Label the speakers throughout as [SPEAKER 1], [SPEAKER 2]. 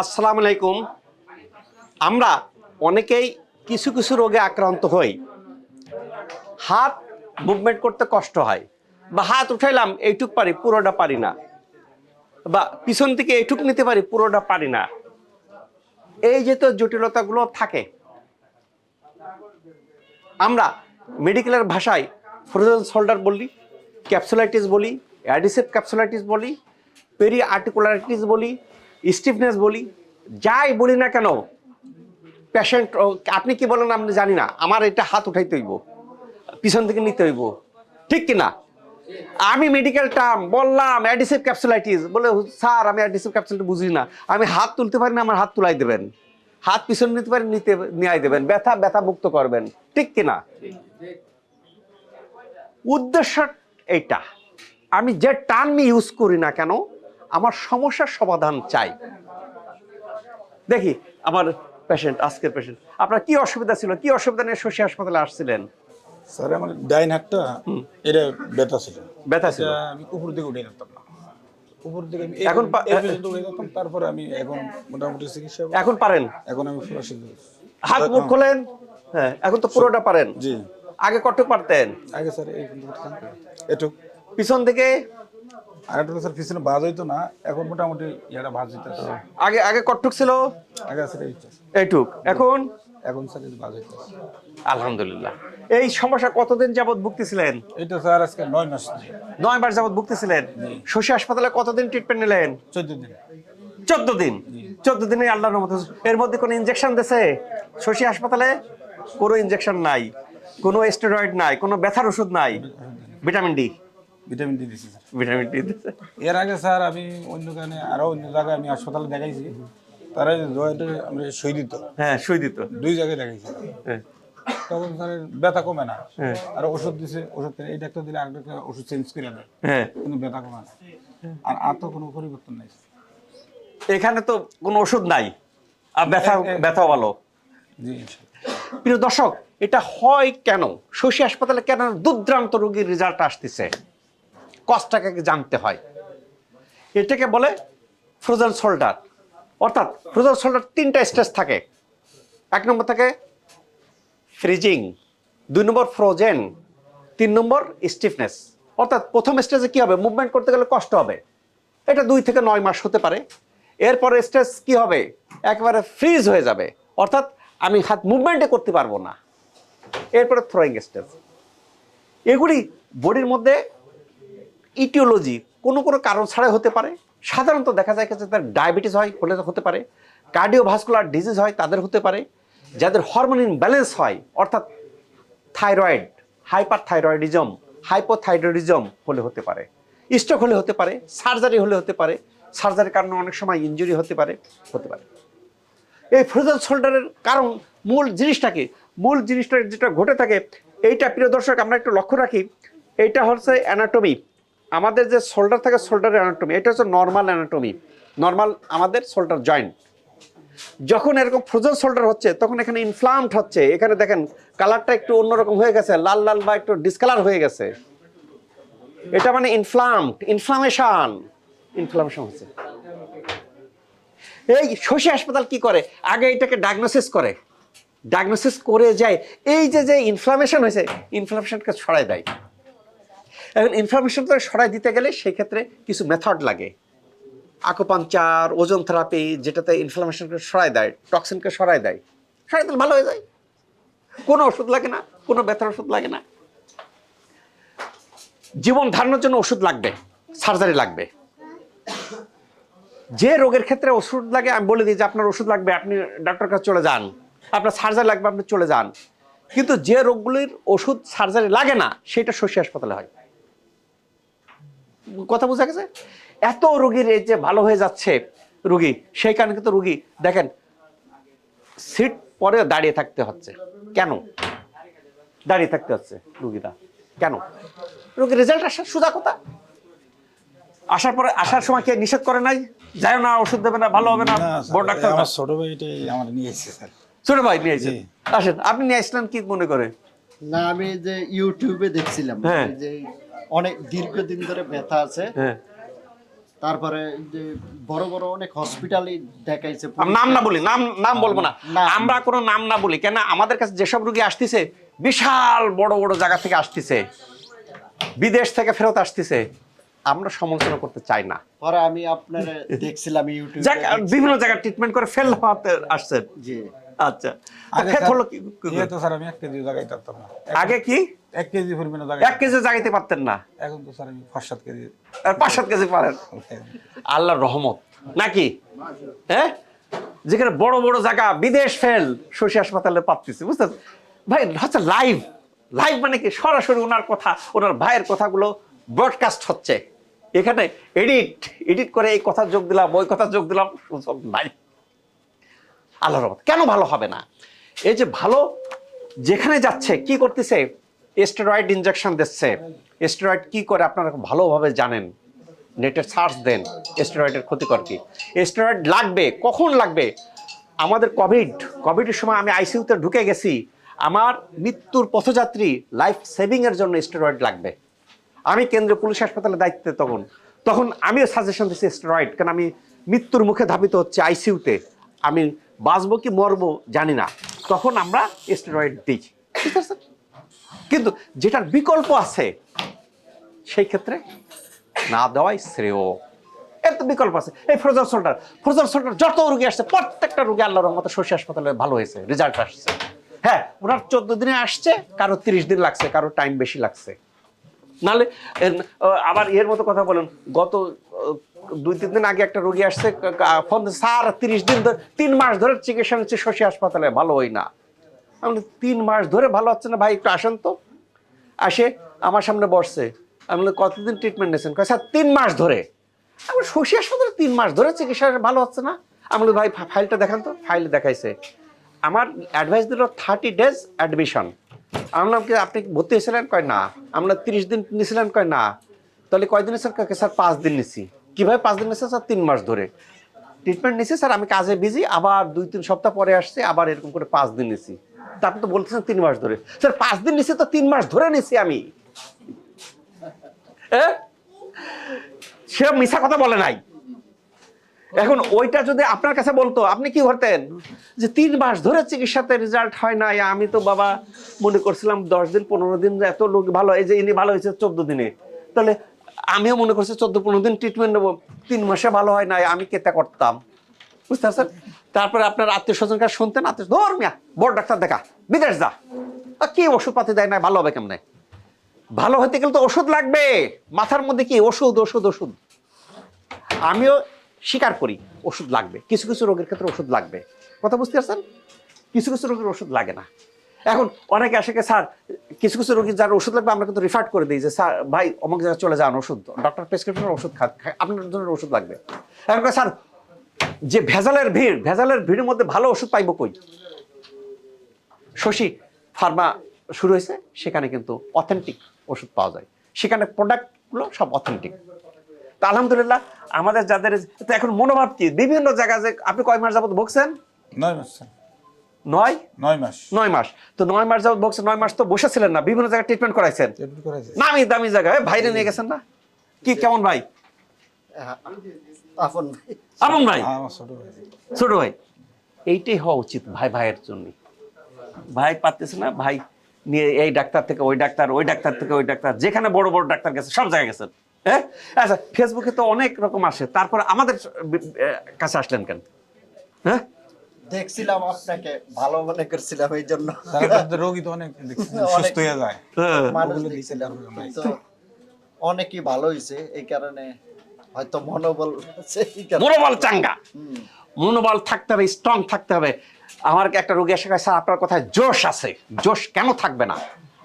[SPEAKER 1] আসসালামু আলাইকুম। আমরা অনেকেই কিছু কিছু রোগে আক্রান্ত হই। হাত মুভমেন্ট করতে কষ্ট হয়। বা হাত উঠাইলাম, এইটুক পারি, পুরোটা পারি না। বা পিছন থেকে এইটুক নিতে পারি, পুরোটা পারি না। এই যে তো জটিলতাগুলো থাকে। আমরা মেডিকেলের ভাষায় ফ্রোজেন শোল্ডার বলি ক্যাপসুলাইটিস বলি অ্যাডিসিভ ক্যাপসুলাইটিস বলি পেরি আর্টিকুলারিটিস বলি স্টিফনেস বলি, যাই বলি না কেন পেশেন্ট আপনি কি বলেন আপনি জানি না, আমার এটা হাত উঠাইতে হইব, পিছন থেকে নিতে হইব, ঠিক কি না? আমি মেডিকেল টার্ম বললাম অ্যাডিসিভ ক্যাপসুলাইটিস বলে, স্যার, আমি অ্যাডিসিভ ক্যাপসুলাইটিস বুঝি না, আমি হাত তুলতে পারি না, আমার হাত তুলাই দেবেন, হাত পিছন নিতে পারি, নিতে নিয়ে দেবেন, ব্যথা ব্যথা মুক্ত করবেন, ঠিক কি না? উদ্দেশ্য এইটা, আমি যে টার্ম ইউজ করি না কেন আমার সমস্যার সমাধান চাই। দেখি আমার পেশেন্ট আজকের পেশেন্ট আপনার কি অসুবিধা ছিল? কি অসুবিধা নিয়ে শশী হাসপাতালে আসছিলেন?
[SPEAKER 2] স্যার আমার ডাইন হাতটা এটা ব্যথা ছিল।
[SPEAKER 1] ব্যথা ছিল?
[SPEAKER 2] আমি উপর দিকে উঠে যেতাম না। উপর দিকে আমি
[SPEAKER 1] এখন
[SPEAKER 2] উঠে যেতাম তারপরে আমি এখন মোটামুটি চিকিৎসা
[SPEAKER 1] এখন পারেন?
[SPEAKER 2] এখন আমি পুরো
[SPEAKER 1] হাত মুখ খোলেন? হ্যাঁ এখন তো পুরোটা পারেন।
[SPEAKER 2] জি।
[SPEAKER 1] আগে কটক পারতেন?
[SPEAKER 2] আগে স্যার। একটু
[SPEAKER 1] পিছন থেকে
[SPEAKER 2] একটা স্যার পিছনে বাজ হইতো না এখন মোটামুটি ইয়াটা ভাজ হইতেছে
[SPEAKER 1] আগে আগে কটক ছিল?
[SPEAKER 2] আগে এইটাছে
[SPEAKER 1] এইটুক। এখন?
[SPEAKER 2] এখন স্যার বাজ হইতেছে
[SPEAKER 1] আলহামদুলিল্লাহ। এই সমস্যা কতদিন যাবত ভুগতেছিলেন?
[SPEAKER 2] এটা স্যার আজকে নয় মাস
[SPEAKER 1] নয় মাস যাবত ভুগতেছিলেন? শশী হাসপাতালে কতদিন ট্রিটমেন্ট নিলেন?
[SPEAKER 2] চোদ্দ দিন।
[SPEAKER 1] চোদ্দ দিন? চোদ্দ দিনে আল্লাহর মতো এর মধ্যে কোনো ইনজেকশন দিছে? শশী হাসপাতালে কোনো ইনজেকশন নাই কোনো স্টেরয়েড নাই কোনো ব্যথার ওষুধ নাই? ভিটামিন ডি
[SPEAKER 2] ভিটামিন ডি দিছি স্যার।
[SPEAKER 1] ভিটামিন ডি
[SPEAKER 2] এর আগে স্যার আমি অন্য আরও অন্য জায়গায় আমি হাসপাতালে দেখাইছি। তারা জয়েন্টে আমরা সই দিত
[SPEAKER 1] হ্যাঁ সুই দিত।
[SPEAKER 2] দুই জায়গায় দেখাইছি।
[SPEAKER 1] হ্যাঁ।
[SPEAKER 2] তখন স্যার ব্যথা কমে না।
[SPEAKER 1] হ্যাঁ।
[SPEAKER 2] আর ওষুধ দিছে ওষুধ এই ডাক্তার দিলে আরেক ডাক্তার ওষুধ চেঞ্জ করে দেয়।
[SPEAKER 1] হ্যাঁ।
[SPEAKER 2] কিন্তু ব্যথা কমে না। আর আর তো কোনো পরিবর্তন নাই
[SPEAKER 1] এখানে তো কোনো ওষুধ নাই। আর ব্যথা ব্যথা ভালো।
[SPEAKER 2] জি
[SPEAKER 1] প্রিয় দর্শক এটা হয় কেন? শশী হাসপাতালে কেন দুর্দ্রান্ত রোগীর রেজাল্ট আসতেছে? কষ্টটাকে জানতে হয়। এটাকে বলে ফ্রোজেন শোল্ডার। অর্থাৎ ফ্রোজেন শোল্ডার তিনটা স্টেজ থাকে। এক নম্বর থাকে ফ্রিজিং, দুই নম্বর ফ্রোজেন, তিন নম্বর স্টিফনেস। অর্থাৎ প্রথম স্টেজে কি হবে? মুভমেন্ট করতে গেলে কষ্ট হবে। এটা দুই থেকে নয় মাস হতে পারে। এরপরে স্টেজ কি হবে? একেবারে ফ্রিজ হয়ে যাবে। অর্থাৎ আমি হাত মুভমেন্টে করতে পারব না। এরপরে থ্রোয়িং স্টেজ। এগুলি বডির মধ্যে ইটিওলজি কোনো কোনো কারণ ছাড়াই হতে পারে। সাধারণত দেখা যায় যে তার ডায়াবেটিস হয় হলে হতে পারে, কার্ডিওভাস্কুলার ডিজিজ হয় তাদের হতে পারে, যাদের হরমোন ইনব্যালেন্স হয়, অর্থাৎ থাইরয়েড হাইপার থাইরয়েডিজম হাইপোথাইরয়েডিজম হলে হতে পারে, স্ট্রোক হলে হতে পারে, সার্জারি হলে হতে পারে, সার্জারির কারণে অনেক সময় ইনজুরি হতে পারে হতে পারে। এই ফ্রোজেন শোল্ডারের কারণ মূল জিনিসটাকে মূল জিনিসটা যেটা ঘটে থাকে, এইটা প্রিয় দর্শক, আমরা একটু লক্ষ্য রাখি, এইটা হচ্ছে অ্যানাটমি। আমাদের যে শোল্ডার থাকে শোল্ডারের অ্যানাটমি এটা হচ্ছে নর্মাল অ্যানাটমি নর্মাল আমাদের শোল্ডার জয়েন্ট যখন এরকম ফ্রোজেন শোল্ডার হচ্ছে, তখন এখানে ইনফ্লামড হচ্ছে। এখানে দেখেন কালারটা একটু অন্যরকম হয়ে গেছে, লাল লাল বা একটু ডিসকালার হয়ে গেছে। এটা মানে ইনফ্লামড ইনফ্লামেশন ইনফ্লামেশন হচ্ছে। এই শশী হাসপাতাল কি করে? আগে এটাকে ডায়াগনোসিস করে। ডায়াগনোসিস করে যায়। এই যে যে ইনফ্লামেশন হয়েছে ইনফ্লামেশনকে সরাই দেয়। এখন ইনফ্লামেশনটা সরাই দিতে গেলে সেই ক্ষেত্রে কিছু মেথড লাগে। আকোপাঞ্চার ওজন থেরাপি যেটাতে ইনফ্লামেশনকে সরাই দেয় টক্সিনকে সরাই দেয়, সরাই দিলে ভালো হয়ে যায়। কোনো ওষুধ লাগে না, কোনো ব্যথার ওষুধ লাগে না। জীবন ধারণের জন্য ওষুধ লাগবে সার্জারি লাগবে। যে রোগের ক্ষেত্রে ওষুধ লাগে, আমি বলে দিই যে আপনার ওষুধ লাগবে, আপনি ডাক্তার কাছে চলে যান। আপনার সার্জারি লাগবে, আপনি চলে যান। কিন্তু যে রোগগুলির ওষুধ সার্জারি লাগে না, সেটা শশী হাসপাতালে হয়। কথা বোঝা গেছে? এত রোগীর এই যে ভালো হয়ে যাচ্ছে রুগী সেই কারণে কিন্তু রুগী দেখেন সিট পরে দাঁড়িয়ে থাকতে হচ্ছে। কেন? দাঁড়িয়ে থাকতে হচ্ছে রুগীরা। কেন? রোগীর রেজাল্ট আসার সুদা কথা। আসার পরে আসার সময় কে নিষেধ করে নাই? যায় না ওষুধ দেবে না ভালো হবে না বড় ডাক্তার
[SPEAKER 2] আমার ছোট ভাই এটাই আমার নিয়ে এসেছে স্যার।
[SPEAKER 1] ছোট ভাই নিয়ে আসেন আসেন আপনি নিয়ে আসলেন কি মনে করে?
[SPEAKER 3] না আমি যে ইউটিউবে দেখছিলাম
[SPEAKER 1] হ্যাঁ।
[SPEAKER 3] যে অনেক দীর্ঘদিন ধরে ব্যথা আছে।
[SPEAKER 1] হ্যাঁ।
[SPEAKER 3] তারপরে যে বড় বড় অনেক হসপিটালে দেখাইছে
[SPEAKER 1] নাম না বলি নাম নাম বলব না।
[SPEAKER 3] না।
[SPEAKER 1] আমরা কোনো নাম না বলি কেন আমাদের কাছে যেসব রুগী আসতেছে বিশাল বড় বড় জায়গা থেকে আসতেছে বিদেশ থেকে ফেরত আসতেছে আমরা সমালোচনা করতে চাই না।
[SPEAKER 3] পরে আমি আপনার দেখছিলাম ইউটিউবে।
[SPEAKER 1] বিভিন্ন জায়গায় ট্রিটমেন্ট করে ফেল হওয়াতে আসছেন
[SPEAKER 3] জি।
[SPEAKER 1] আচ্ছা।
[SPEAKER 2] আগে
[SPEAKER 1] হলো কি কি করে?
[SPEAKER 2] ইয়ে তো স্যার আমি এক কেজি জায়গায় থাকতাম না।
[SPEAKER 1] আগে কি?
[SPEAKER 2] এক কেজি পরিমাণে
[SPEAKER 1] এক কেজি জাগাইতে পারতেন না?
[SPEAKER 2] এখন তো স্যার আমি পাঁচ সাত কেজি।
[SPEAKER 1] পাঁচ সাত কেজি পারেন। আল্লাহর রহমত। নাকি? হ্যাঁ? যেখানে বড় বড় জায়গা বিদেশ ফেল শশী হাসপাতালে পাচ্ছি বুঝতে ভাই হচ্ছে লাইভ লাইভ মানে কি? সরাসরি ওনার কথা ওনার ভাইয়ের কথাগুলো ব্রডকাস্ট হচ্ছে। এখানে এডিট এডিট করে এই কথা যোগ দিলাম ওই কথা যোগ দিলাম সুযোগ নাই। আল্লাহর রহমত। কেন ভালো হবে না? এই যে ভালো যেখানে যাচ্ছে, কি করতেছে? স্টেরয়েড ইনজেকশন দিচ্ছে। স্টেরয়েড কি করে আপনারা ভালোভাবে জানেন? নেটে সার্চ দেন স্টেরয়েডের ক্ষতিকর কি? স্টেরয়েড লাগবে, কখন লাগবে? আমাদের কোভিড কোভিডের সময় আমি আইসিইউতে ঢুকে গেছি। আমার মৃত্যুর পথযাত্রী লাইফ সেভিং এর জন্য স্টেরয়েড লাগবে। আমি কেন্দ্রীয় পুলিশ হাসপাতালে দায়িত্বে তখন। তখন আমিও সাজেশন দিচ্ছি স্টেরয়েড কারণ আমি মৃত্যুর মুখে ধাবিত হচ্ছে আইসিইউতে আমি বাঁচবো কি মরবো জানি না। তখন আমরা স্টেরয়েড দিই। ঠিক আছে? কিন্তু যেটার বিকল্প আছে, সেই ক্ষেত্রে না দেওয়াই শ্রেয়। এর তো বিকল্প আছে। এই ফ্রোজার সোল্ডার ফ্রোজার সোল্ডার যত রুগী আসছে, প্রত্যেকটা রুগী আল্লাহর রহমতে শশী হাসপাতালে ভালো হয়েছে রেজাল্ট আসছে। হ্যাঁ ওনার চোদ্দ দিনে আসছে, কারও তিরিশ দিন লাগছে, কারও টাইম বেশি লাগছে। নাহলে আবার এর মতো কথা বলেন। গত দুই তিন দিন আগে একটা রোগী আসছে স্যার, তিরিশ দিন ধরে তিন মাস ধরে চিকিৎসা নিচ্ছে, শশী হাসপাতালে ভালো হই না। আমি তিন মাস ধরে ভালো হচ্ছে না, ভাই, একটু আসেন তো। আসে, আমার সামনে বসছে। আমি কতদিন ট্রিটমেন্ট নিয়েছেন? স্যার, তিন মাস ধরে। আমি শশী হাসপাতালে তিন মাস ধরে চিকিৎসা ভালো হচ্ছে না? আমি ভাই ফাইলটা দেখান তো। ফাইল দেখাইছে। আমার অ্যাডভাইস দিল থার্টি ডেজ অ্যাডমিশন আমি বললাম কি, আপনি ভর্তি হয়েছিলেন? কয়, না। আমরা তিরিশ দিন নিয়েছিলেন কয়, না। তাহলে কয়দিন স্যার? স্যার, পাঁচ দিন নিছি। কীভাবে পাঁচ দিন নিয়েছেন স্যার, তিন মাস ধরে। ট্রিটমেন্ট নিছি, স্যার, আমি কাজে বিজি আবার দুই তিন সপ্তাহ পরে আসছে, আবার এরকম করে পাঁচ দিন নিছি। তা আপনি তো বলতেছেন তিন মাস ধরে। স্যার, পাঁচ দিন নিছি তো তিন মাস ধরে নিছি আমি। সে মিশা কথা বলে নাই। এখন ওইটা যদি আপনার কাছে বলতো, আপনি কি করতেন যে তিন মাস ধরে চিকিৎসাতে রেজাল্ট হয় না আমি তো বাবা মনে করছিলাম দশ দিন, পনেরো দিন এত লোক ভালো, এই যে ইনি ভালো হয়েছে চোদ্দ দিনে। তাহলে আমিও মনে করছি চোদ্দ পনেরো দিন ট্রিটমেন্ট নেব। তিন মাসে ভালো হয় না আমি কেতা করতাম। বুঝতে পারছেন? তারপরে আপনার আত্মীয় স্বজন কাছে শুনতেন, আত্মীয় ধর মিয়া, বড় ডাক্তার দেখা, বিদেশ যা। কি ওষুধপাতি দেয় না ভালো হবে কেমনে? ভালো হতে গেলে তো ওষুধ লাগবে। মাথার মধ্যে কি ওষুধ ওষুধ ওষুধ? আমিও স্বীকার করি, ওষুধ লাগবে। কিছু কিছু রোগের ক্ষেত্রে ওষুধ লাগবে। কথা বুঝতে পারছেন? কিছু কিছু রোগের ওষুধ লাগে না। এখন অনেকে আসে স্যার, কিছু কিছু রোগীর যার ওষুধ লাগবে, আমরা কিন্তু রিফার করে দিই যে, স্যার, ভাই অমুক জায়গায় চলে যান ওষুধ ডক্টর প্রেসক্রিপশনের ওষুধ খা, আপনার জন্য ওষুধ লাগবে। এখন স্যার, যে ভেজালের ভিড়, ভেজালের ভিড়ের মধ্যে ভালো ওষুধ পাইব কই? শশী ফার্মা শুরু হয়েছে, সেখানে কিন্তু অথেন্টিক ওষুধ পাওয়া যায়। সেখানে প্রোডাক্টগুলো সব অথেন্টিক তো আলহামদুলিল্লাহ, আমাদের যাদের এখন মনোভাব কি? বিভিন্ন জায়গায় যে, আপনি কয় মাস যাবত ভুগছেন?
[SPEAKER 2] নয় মাস।
[SPEAKER 1] নয়?
[SPEAKER 2] নয় মাস।
[SPEAKER 1] নয় মাস। তো নয় মাস যাবত ভুগছেন নয় মাস তো বসেছিলেন না বিভিন্ন জায়গায় ট্রিটমেন্ট করাইছেন? নামি দামি জায়গায় ভাইরে নিয়ে গেছেন না? কি কেমন ভাই?
[SPEAKER 3] আপন ভাই।
[SPEAKER 1] আমন ভাই?
[SPEAKER 2] হ্যাঁ, ছোট ভাই।
[SPEAKER 1] এইটাই হওয়া উচিত ভাই ভাইয়ের জন্য ভাই পারতেছে না ভাই নিয়ে এই ডাক্তার থেকে ওই ডাক্তার ওই ডাক্তার থেকে ওই ডাক্তার যেখানে বড় বড় ডাক্তার গেছে সব জায়গায় গেছেন। হ্যাঁ আচ্ছা ফেসবুকে তো অনেক রকম আসে। তারপরে আমাদের কাছে আসলেন কেন? হ্যাঁ?
[SPEAKER 3] দেখছিলাম আপনাকে ভালো মনে করছিলাম এই জন্য।
[SPEAKER 2] রোগী তো অনেক সুস্থ হয়ে যায়।
[SPEAKER 1] হ্যাঁ।
[SPEAKER 3] মানুষ দেখছিলাম। তো অনেকই ভালো হয়েছে এই কারণে হয়তো মনোবল।
[SPEAKER 1] মনোবল চাঙ্গা। মনোবল থাকতে হবে স্ট্রং থাকতে হবে। আমার একটা রোগী এসে কয়, স্যার আপনার কথায় জোশ আছে। জোশ কেন থাকবে না?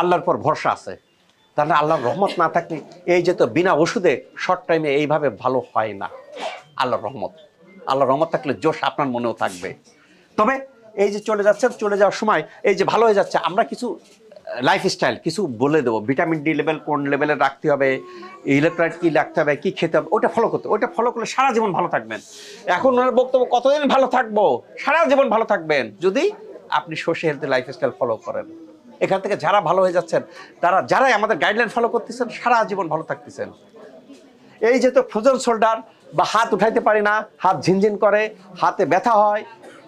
[SPEAKER 1] আল্লাহর পর ভরসা আছে। তাহলে আল্লাহর রহমত না থাকলে এই যে তো বিনা ওষুধে শর্ট টাইমে এইভাবে ভালো হয় না। আল্লাহর রহমত। আল্লাহর রহমত থাকলে জোশ আপনার মনেও থাকবে। তবে এই যে চলে যাচ্ছে, চলে যাওয়ার সময় এই যে ভালো হয়ে যাচ্ছে, আমরা কিছু লাইফস্টাইল কিছু বলে দেবো। ভিটামিন ডি লেভেল কোন লেভেলে রাখতে হবে ইলেকট্রয়েড কী রাখতে হবে, কী খেতে হবে ওটা ফলো করতে ওটা ফলো করলে সারা জীবন ভালো থাকবেন। এখন ওনার বক্তব্য, কতদিন ভালো থাকব? সারা জীবন ভালো থাকবেন। যদি আপনি সোশ্যাল হেলথ লাইফস্টাইল ফলো করেন। এখান থেকে যারা ভালো হয়ে যাচ্ছেন, তারা যারাই আমাদের গাইডলাইন ফলো করতেছেন, সারা জীবন ভালো থাকতেছেন। এই যে তো ফ্রোজেন শোল্ডার বা হাত উঠাইতে পারি না, হাত ঝিনঝিন করে, হাতে ব্যথা হয়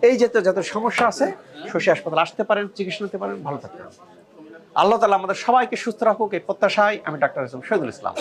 [SPEAKER 1] এই জাতীয় যত সমস্যা আছে, শশী হাসপাতাল আসতে পারেন, চিকিৎসা নিতে পারেন, ভালো থাকতে পারেন আল্লাহ তালা আমাদের সবাইকে সুস্থ রাখুক, এই প্রত্যাশায় আমি ডাক্তার শহীদুল ইসলাম।